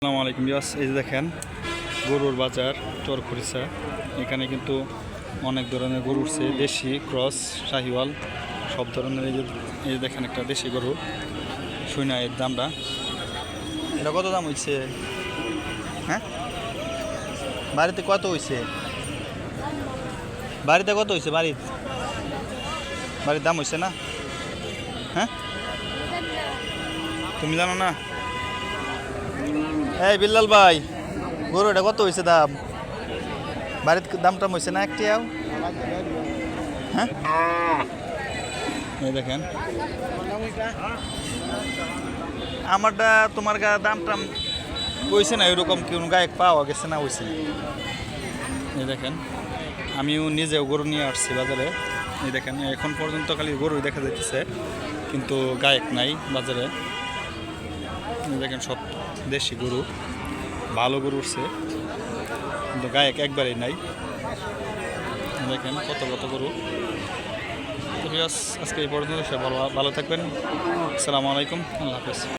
আসসালামু আলাইকুম বিয়াস এই যে দেখেন, গরুর বাজার চর খরিসা এখানে কিন্তু অনেক ধরনের গরু উঠছে, দেশি, ক্রস, শাহিওয়াল, সব ধরনের এই যে এই যে দেখেন একটা দেশি গরু, শুইনা এর দামটা। এটা কত দাম হইছে? হ্যাঁ? বাড়িতে কত হইছে? বাড়িতে কত হইছে বাড়িতে বাড়ির দাম হইছে না? হ্যাঁ? তুমি জানো না? এই বিল্লাল ভাই গরু এটা কত হয়েছে দাম? বাড়িতে দাম টাম হয়েছে না একটিয়াও? হ্যাঁ? এই দেখেন। আমারটা তোমার গা দাম টাম হয়েছে না, এরকম কোন গায়ক পাওয়া গেছে না হয়েছে এই দেখেন, আমিও নিজেও গরু নিয়ে আসছি বাজারে। এই দেখেন, এখন পর্যন্ত খালি গরুই দেখা যাইতেছে, কিন্তু গায়ক নাই বাজারে। এই দেখেন সব দেশি গরু, ভালো গরু উঠছে। কিন্তু গায়ক একবারেই নাই। দেখেন কত কত গরু। আজকে এই পর্যন্ত ভালো ভালো থাকবেন। আসসালামু আলাইকুম, আল্লাহ হাফেজ।